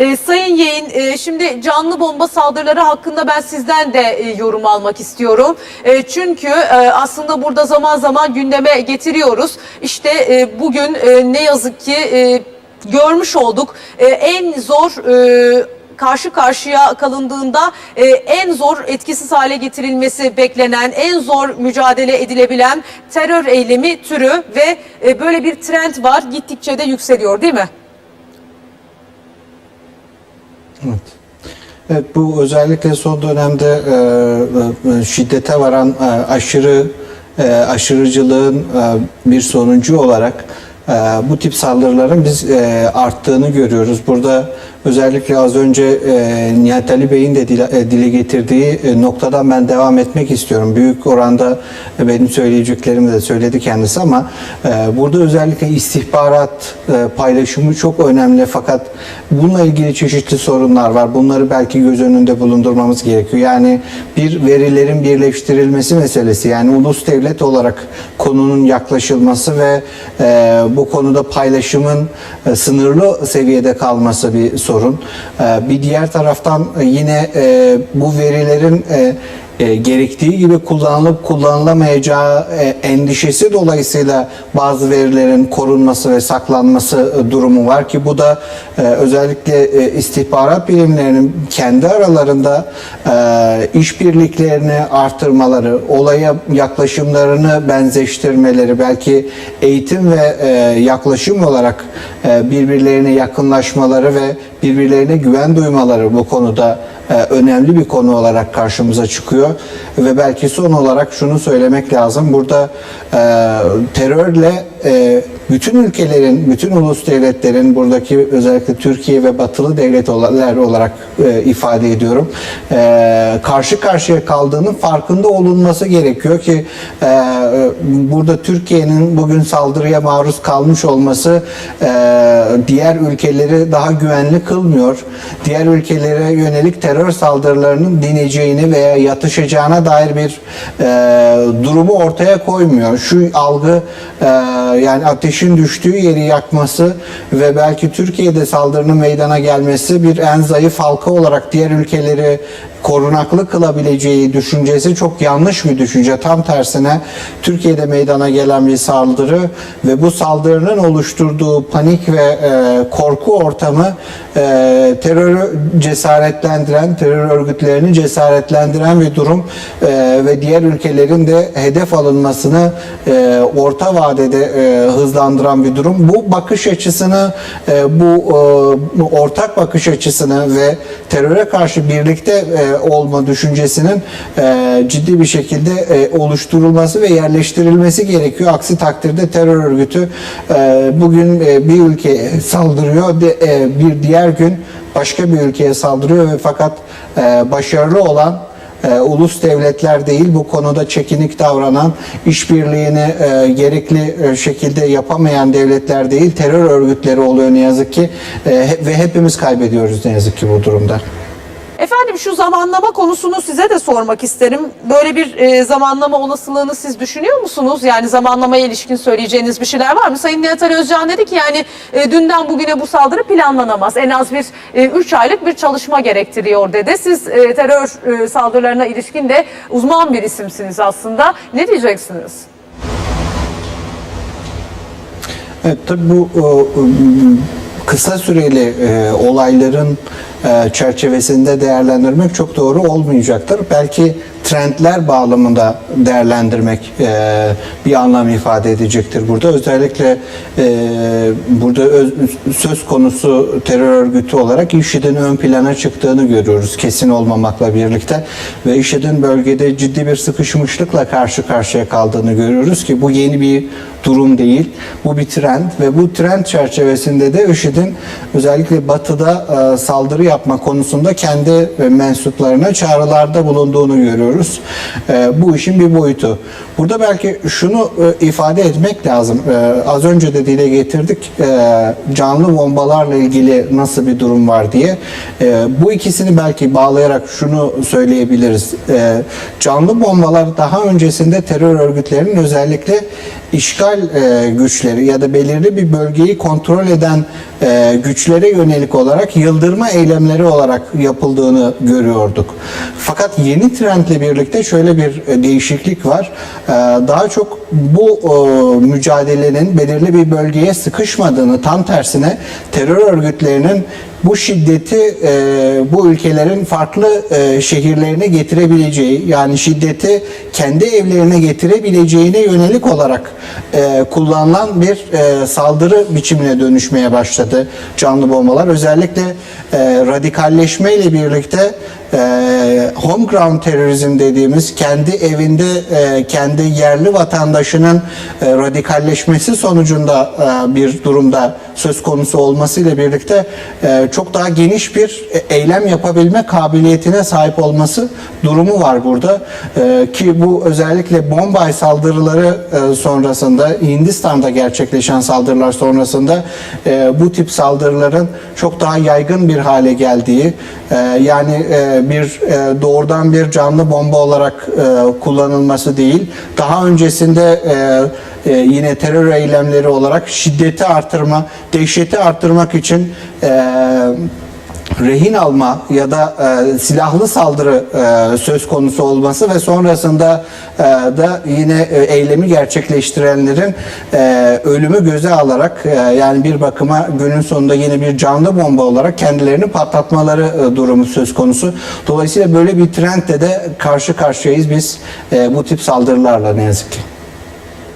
Ee, Sayın Yeğin, e, şimdi canlı bomba saldırıları hakkında ben sizden de e, yorum almak istiyorum. E, çünkü e, aslında burada zaman zaman gündeme getiriyoruz. İşte e, bugün e, ne yazık ki e, görmüş olduk. E, en zor... E, karşı karşıya kalındığında e, en zor etkisiz hale getirilmesi beklenen, en zor mücadele edilebilen terör eylemi türü ve e, böyle bir trend var gittikçe de yükseliyor değil mi? Evet. Evet bu özellikle son dönemde e, e, şiddete varan e, aşırı e, aşırıcılığın e, bir sonucu olarak e, bu tip saldırıların biz e, arttığını görüyoruz. Burada özellikle az önce e, Nihat Ali Bey'in de dile, e, dile getirdiği e, noktadan ben devam etmek istiyorum. Büyük oranda e, benim söyleyeceklerimi de söyledi kendisi ama e, burada özellikle istihbarat e, paylaşımı çok önemli fakat bununla ilgili çeşitli sorunlar var. Bunları belki göz önünde bulundurmamız gerekiyor. Yani bir verilerin birleştirilmesi meselesi yani ulus devlet olarak konunun yaklaşılması ve e, bu konuda paylaşımın e, sınırlı seviyede kalması bir sorun. E, bir diğer taraftan e, yine e, bu verilerin e, gerektiği gibi kullanılıp kullanılamayacağı e, endişesi dolayısıyla bazı verilerin korunması ve saklanması e, durumu var ki bu da e, özellikle e, istihbarat birimlerinin kendi aralarında e, işbirliklerini artırmaları, olaya yaklaşımlarını benzeştirmeleri, belki eğitim ve e, yaklaşım olarak e, birbirlerine yakınlaşmaları ve birbirlerine güven duymaları bu konuda önemli bir konu olarak karşımıza çıkıyor. Ve belki son olarak şunu söylemek lazım. Burada e, terörle e, bütün ülkelerin, bütün ulus devletlerin buradaki özellikle Türkiye ve batılı devletler olarak e, ifade ediyorum e, karşı karşıya kaldığının farkında olunması gerekiyor ki e, burada Türkiye'nin bugün saldırıya maruz kalmış olması e, diğer ülkeleri daha güvenli kılmıyor. Diğer ülkelere yönelik terör saldırılarının dineceğini veya yatışacağına dair bir durumu ortaya koymuyor. Şu algı e, yani ateşin düştüğü yeri yakması ve belki Türkiye'de saldırının meydana gelmesi bir en zayıf halka olarak diğer ülkeleri korunaklı kılabileceği düşüncesi çok yanlış bir düşünce. Tam tersine Türkiye'de meydana gelen bir saldırı ve bu saldırının oluşturduğu panik ve e, korku ortamı e, terörü cesaretlendiren, terör örgütlerini cesaretlendiren bir durum e, ve diğer ülkelerin de hedef alınmasını e, orta vadede e, hızlandıran bir durum. Bu bakış açısını, e, bu e, ortak bakış açısını ve teröre karşı birlikte e, olma düşüncesinin e, ciddi bir şekilde e, oluşturulması ve yerleştirilmesi gerekiyor. Aksi takdirde terör örgütü e, bugün e, bir ülkeye saldırıyor, de, e, bir diğer gün başka bir ülkeye saldırıyor ve fakat e, başarılı olan e, ulus devletler değil bu konuda çekinik davranan işbirliğini e, gerekli e, şekilde yapamayan devletler değil terör örgütleri oluyor ne yazık ki E, ve hepimiz kaybediyoruz ne yazık ki bu durumda. Efendim şu zamanlama konusunu size de sormak isterim. Böyle bir e, zamanlama olasılığını siz düşünüyor musunuz? Yani zamanlamaya ilişkin söyleyeceğiniz bir şeyler var mı? Sayın Nihat Ali Özcan dedi ki yani e, dünden bugüne bu saldırı planlanamaz. En az bir 3 aylık bir çalışma gerektiriyor dedi. Siz e, terör e, saldırılarına ilişkin de uzman bir isimsiniz aslında. Ne diyeceksiniz? Evet tabii bu o, kısa süreli e, olayların e, çerçevesinde değerlendirmek çok doğru olmayacaktır. Belki trendler bağlamında değerlendirmek e, bir anlam ifade edecektir burada. Özellikle e, burada öz- söz konusu terör örgütü olarak IŞİD'in ön plana çıktığını görüyoruz kesin olmamakla birlikte ve IŞİD'in bölgede ciddi bir sıkışmışlıkla karşı karşıya kaldığını görüyoruz ki bu yeni bir durum değil. Bu bir trend ve bu trend çerçevesinde de IŞİD'in özellikle batıda e, saldırı yapma konusunda kendi mensuplarına çağrılarda bulunduğunu görüyoruz. E, bu işin bir boyutu. Burada belki şunu e, ifade etmek lazım. E, az önce de dile getirdik e, canlı bombalarla ilgili nasıl bir durum var diye. Bu ikisini belki bağlayarak şunu söyleyebiliriz. Canlı bombalar daha öncesinde terör örgütlerinin özellikle işgal güçleri ya da belirli bir bölgeyi kontrol eden e, güçlere yönelik olarak yıldırma eylemleri olarak yapıldığını görüyorduk. Fakat yeni trendle birlikte şöyle bir e, değişiklik var. E, daha çok bu e, mücadelenin belirli bir bölgeye sıkışmadığını tam tersine terör örgütlerinin bu şiddeti e, bu ülkelerin farklı e, şehirlerine getirebileceği yani şiddeti kendi evlerine getirebileceğine yönelik olarak e, kullanılan bir e, saldırı biçimine dönüşmeye başladı canlı bombalar. Özellikle e, radikalleşmeyle birlikte e, home ground terörizm dediğimiz kendi evinde e, kendi yerli vatandaşının e, radikalleşmesi sonucunda e, bir durumda söz konusu olmasıyla birlikte e, çok daha geniş bir eylem yapabilme kabiliyetine sahip olması durumu var burada. E, ki bu özellikle Bombay saldırıları e, sonrasında Hindistan'da gerçekleşen saldırılar sonrasında e, bu tip saldırıların çok daha yaygın bir hale geldiği e, yani e, bir e, doğrudan bir canlı bomba olarak e, kullanılması değil. Daha öncesinde e, yine terör eylemleri olarak şiddeti artırma, dehşeti artırmak için rehin alma ya da e, silahlı saldırı e, söz konusu olması ve sonrasında e, da yine e, eylemi gerçekleştirenlerin e, ölümü göze alarak e, yani bir bakıma günün sonunda yine bir canlı bomba olarak kendilerini patlatmaları e, durumu söz konusu. Dolayısıyla böyle bir trendle de karşı karşıyayız biz e, bu tip saldırılarla ne yazık ki.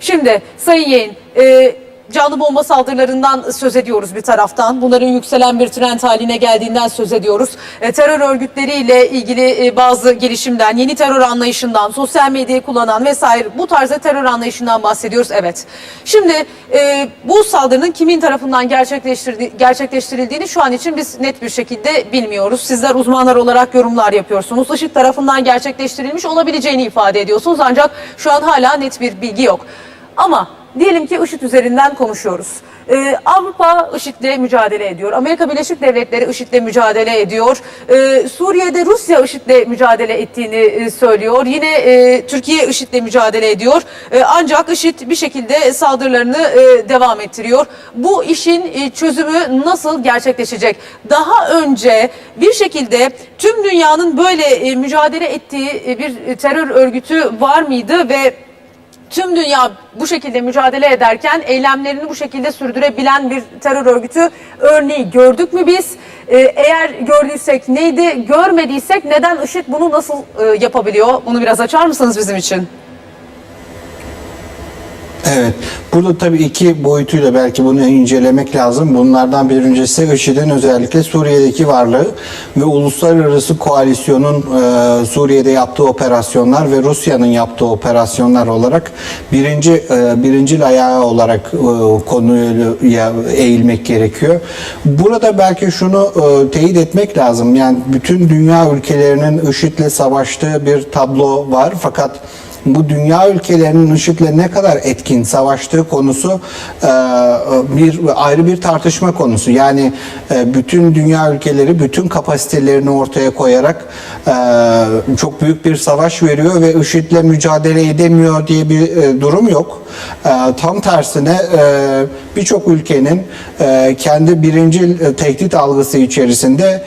Şimdi Sayın Yeğen, e, canlı bomba saldırılarından söz ediyoruz bir taraftan. Bunların yükselen bir trend haline geldiğinden söz ediyoruz. E, terör örgütleriyle ilgili e, bazı gelişimden, yeni terör anlayışından, sosyal medyayı kullanan vesaire bu tarzda terör anlayışından bahsediyoruz. Evet. Şimdi e, bu saldırının kimin tarafından gerçekleştirildiğini şu an için biz net bir şekilde bilmiyoruz. Sizler uzmanlar olarak yorumlar yapıyorsunuz. IŞİD tarafından gerçekleştirilmiş olabileceğini ifade ediyorsunuz. Ancak şu an hala net bir bilgi yok. Ama diyelim ki IŞİD üzerinden konuşuyoruz. Ee, Avrupa IŞİD'le mücadele ediyor. Amerika Birleşik Devletleri IŞİD'le mücadele ediyor. Ee, Suriye'de Rusya IŞİD'le mücadele ettiğini e, söylüyor. Yine e, Türkiye IŞİD'le mücadele ediyor. E, ancak IŞİD bir şekilde saldırılarını e, devam ettiriyor. Bu işin e, çözümü nasıl gerçekleşecek? Daha önce bir şekilde tüm dünyanın böyle e, mücadele ettiği e, bir e, terör örgütü var mıydı ve tüm dünya bu şekilde mücadele ederken eylemlerini bu şekilde sürdürebilen bir terör örgütü örneği gördük mü biz? Ee, eğer gördüysek neydi? Görmediysek neden IŞİD bunu nasıl e, yapabiliyor? Bunu biraz açar mısınız bizim için? Evet. Burada tabii iki boyutuyla belki bunu incelemek lazım. Bunlardan birincisi IŞİD'in özellikle Suriye'deki varlığı ve uluslararası koalisyonun e, Suriye'de yaptığı operasyonlar ve Rusya'nın yaptığı operasyonlar olarak birinci e, birincil ayağı olarak e, konuya eğilmek gerekiyor. Burada belki şunu e, teyit etmek lazım. Yani bütün dünya ülkelerinin IŞİD'le savaştığı bir tablo var. Fakat bu dünya ülkelerinin IŞİD'le ne kadar etkin savaştığı konusu e, bir ayrı bir tartışma konusu. Yani e, bütün dünya ülkeleri bütün kapasitelerini ortaya koyarak e, çok büyük bir savaş veriyor ve IŞİD'le mücadele edemiyor diye bir durum yok. Tam tersine birçok ülkenin kendi birincil e, tehdit algısı içerisinde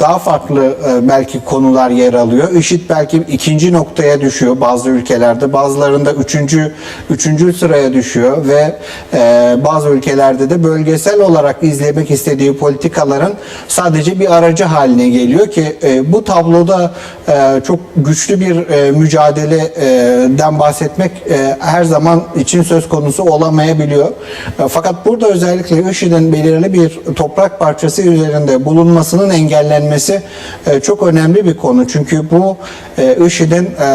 daha farklı belki konular yer alıyor. IŞİD belki ikinci noktaya düşüyor bazı ülkelerde, bazılarında üçüncü üçüncü sıraya düşüyor ve e, bazı ülkelerde de bölgesel olarak izlemek istediği politikaların sadece bir aracı haline geliyor ki e, bu tabloda e, çok güçlü bir e, mücadeleden bahsetmek e, her zaman için söz konusu olamayabiliyor. E, Fakat burada özellikle IŞİD'in belirli bir toprak parçası üzerinde bulunmasının engellenmesi e, çok önemli bir konu. Çünkü bu e, IŞİD'in e,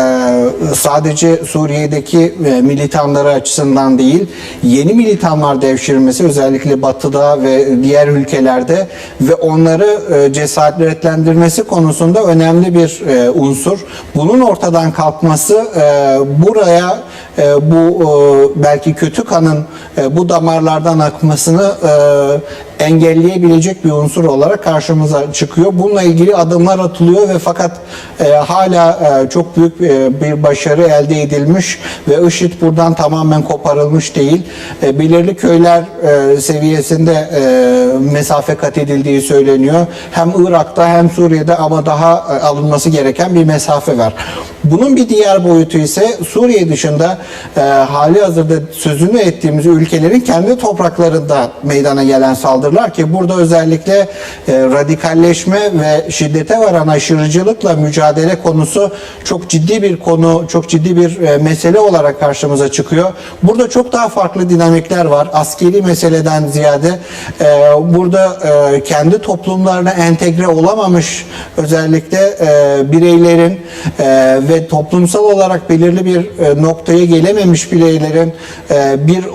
sadece Suriye'deki e, militanları açısından değil, yeni militanlar devşirmesi özellikle Batı'da ve diğer ülkelerde ve onları e, cesaretlendirmesi konusunda önemli bir e, unsur. Bunun ortadan kalkması buraya bu belki kötü kanın bu damarlardan akmasını engelleyebilecek bir unsur olarak karşımıza çıkıyor. Bununla ilgili adımlar atılıyor ve fakat e, hala e, çok büyük e, bir başarı elde edilmiş ve IŞİD buradan tamamen koparılmış değil. E, belirli köyler e, seviyesinde e, mesafe kat edildiği söyleniyor. Hem Irak'ta hem Suriye'de ama daha e, alınması gereken bir mesafe var. Bunun bir diğer boyutu ise Suriye dışında e, hali hazırda sözünü ettiğimiz ülkelerin kendi topraklarında meydana gelen saldırılar ki burada özellikle e, radikalleşme ve şiddete varan aşırıcılıkla mücadele konusu çok ciddi bir konu, çok ciddi bir e, mesele olarak karşımıza çıkıyor. Burada çok daha farklı dinamikler var. Askeri meseleden ziyade e, burada e, kendi toplumlarına entegre olamamış özellikle e, bireylerin e, ve toplumsal olarak belirli bir e, noktaya gelememiş bireylerin e, bir e,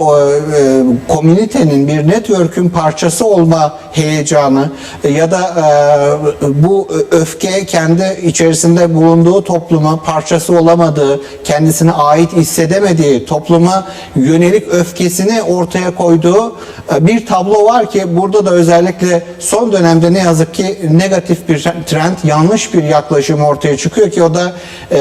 komünitenin, bir network'ün parçası olma heyecanı e, ya da e, bu öfke kendi içerisinde bulunduğu topluma parçası olamadığı, kendisine ait hissedemediği topluma yönelik öfkesini ortaya koyduğu e, bir tablo var ki burada da özellikle son dönemde ne yazık ki negatif bir trend, yanlış bir yaklaşım ortaya çıkıyor ki o da e,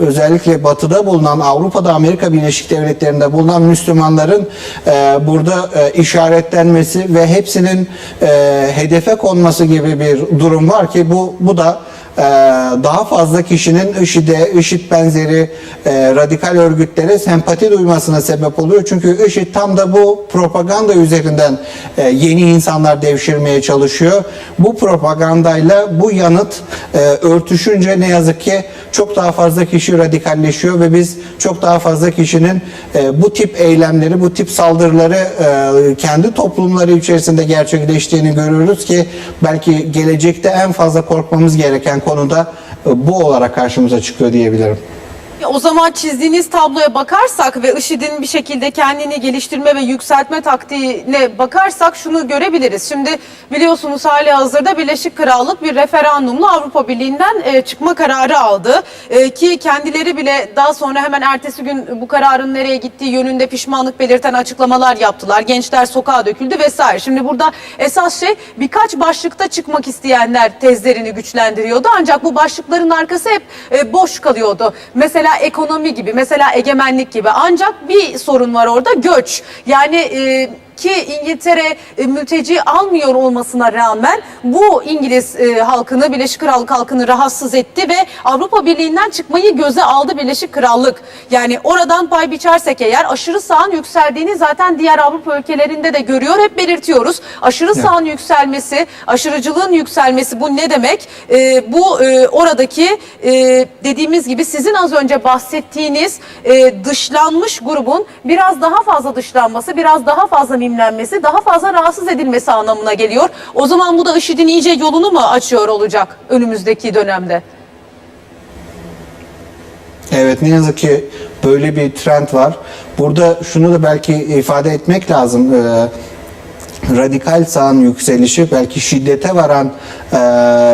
özellikle batıda bulunan Avrupa'da Amerika Birleşik Devletleri'nde bulunan Müslümanların e, burada e, işaretlenmesi ve hepsinin e, hedefe konması gibi bir durum var ki bu bu da daha fazla kişinin IŞİD'e, IŞİD benzeri e, radikal örgütlere sempati duymasına sebep oluyor. Çünkü IŞİD tam da bu propaganda üzerinden e, yeni insanlar devşirmeye çalışıyor. Bu propagandayla bu yanıt e, örtüşünce ne yazık ki çok daha fazla kişi radikalleşiyor ve biz çok daha fazla kişinin bu tip eylemleri, bu tip saldırıları kendi toplumları içerisinde gerçekleştiğini görüyoruz ki belki gelecekte en fazla korkmamız gereken konuda e, bu olarak karşımıza çıkıyor diyebilirim. O zaman çizdiğiniz tabloya bakarsak ve IŞİD'in bir şekilde kendini geliştirme ve yükseltme taktiğine bakarsak şunu görebiliriz. Şimdi biliyorsunuz hali hazırda Birleşik Krallık bir referandumla Avrupa Birliği'nden e, çıkma kararı aldı. E, ki kendileri bile daha sonra hemen ertesi gün bu kararın nereye gittiği yönünde pişmanlık belirten açıklamalar yaptılar. Gençler sokağa döküldü vesaire. Şimdi burada esas şey birkaç başlıkta çıkmak isteyenler tezlerini güçlendiriyordu. Ancak bu başlıkların arkası hep e, boş kalıyordu. Mesela ekonomi gibi, mesela egemenlik gibi. Ancak bir sorun var orada göç. Yani e, ki İngiltere e, mülteci almıyor olmasına rağmen bu İngiliz e, halkını, Birleşik Krallık halkını rahatsız etti ve Avrupa Birliği'nden çıkmayı göze aldı Birleşik Krallık. Yani oradan pay biçersek eğer aşırı sağın yükseldiğini zaten diğer Avrupa ülkelerinde de görüyor, hep belirtiyoruz. Aşırı sağın yükselmesi, aşırıcılığın yükselmesi bu ne demek? E, bu e, oradaki e, dediğimiz gibi sizin az önce bahsettiğiniz e, dışlanmış grubun biraz daha fazla dışlanması, biraz daha fazla mimlenmesi, daha fazla rahatsız edilmesi anlamına geliyor. O zaman bu da IŞİD'in iyice yolunu mu açıyor olacak önümüzdeki dönemde? Evet ne yazık ki böyle bir trend var. Burada şunu da belki ifade etmek lazım. Ee, radikal sağın yükselişi belki şiddete varan e,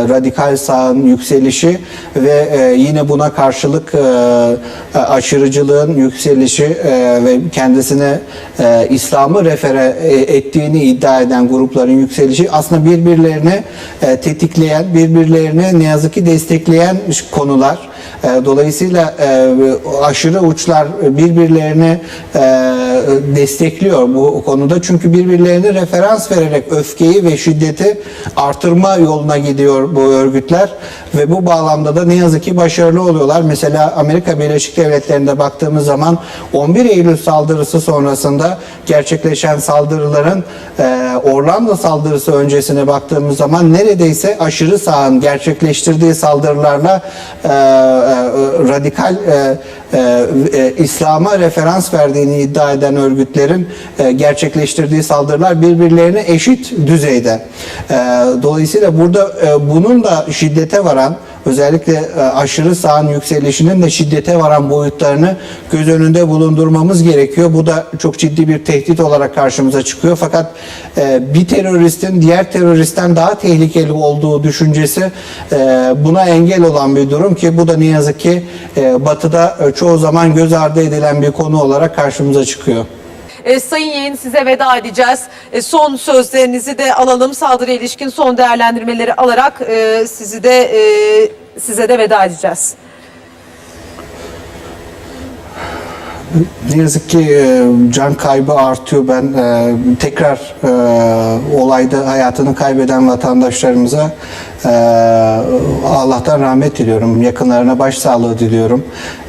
radikal sağın yükselişi ve e, yine buna karşılık e, aşırıcılığın yükselişi e, ve kendisine e, İslam'ı refere e, ettiğini iddia eden grupların yükselişi aslında birbirlerini e, tetikleyen, birbirlerini ne yazık ki destekleyen konular. E, Dolayısıyla e, aşırı uçlar birbirlerini e, destekliyor bu konuda. Çünkü birbirlerine referans vererek öfkeyi ve şiddeti artırma yoluna gidiyor bu örgütler ve bu bağlamda da ne yazık ki başarılı oluyorlar. Mesela Amerika Birleşik Devletleri'nde baktığımız zaman 11 Eylül saldırısı sonrasında gerçekleşen saldırıların e, Orlando saldırısı öncesine baktığımız zaman neredeyse aşırı sağın gerçekleştirdiği saldırılarla e, e, radikal İslam'a referans verdiğini iddia eden örgütlerin e, gerçekleştirdiği saldırılar birbirlerine eşit düzeyde. E, dolayısıyla burada e, bunun da şiddete varan özellikle e, aşırı sağın yükselişinin de şiddete varan boyutlarını göz önünde bulundurmamız gerekiyor. Bu da çok ciddi bir tehdit olarak karşımıza çıkıyor. Fakat e, bir teröristin diğer teröristten daha tehlikeli olduğu düşüncesi e, buna engel olan bir durum ki bu da ne yazık ki Batı'da çoğu zaman göz ardı edilen bir konu olarak karşımıza çıkıyor. E, Sayın Yeğen size veda edeceğiz. E, son sözlerinizi de alalım. Saldırıya ilişkin son değerlendirmeleri alarak e, sizi de e, size de veda edeceğiz. Ne yazık ki e, can kaybı artıyor. Ben e, tekrar e, olayda hayatını kaybeden vatandaşlarımıza e, Allah'tan rahmet diliyorum. Yakınlarına başsağlığı diliyorum.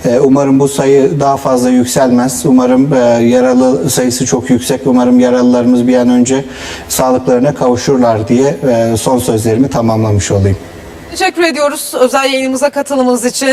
E, umarım bu sayı daha fazla yükselmez. Umarım e, yaralı sayısı çok yüksek. Umarım yaralılarımız bir an önce sağlıklarına kavuşurlar diye e, son sözlerimi tamamlamış olayım. Teşekkür ediyoruz özel yayınımıza katılımınız için.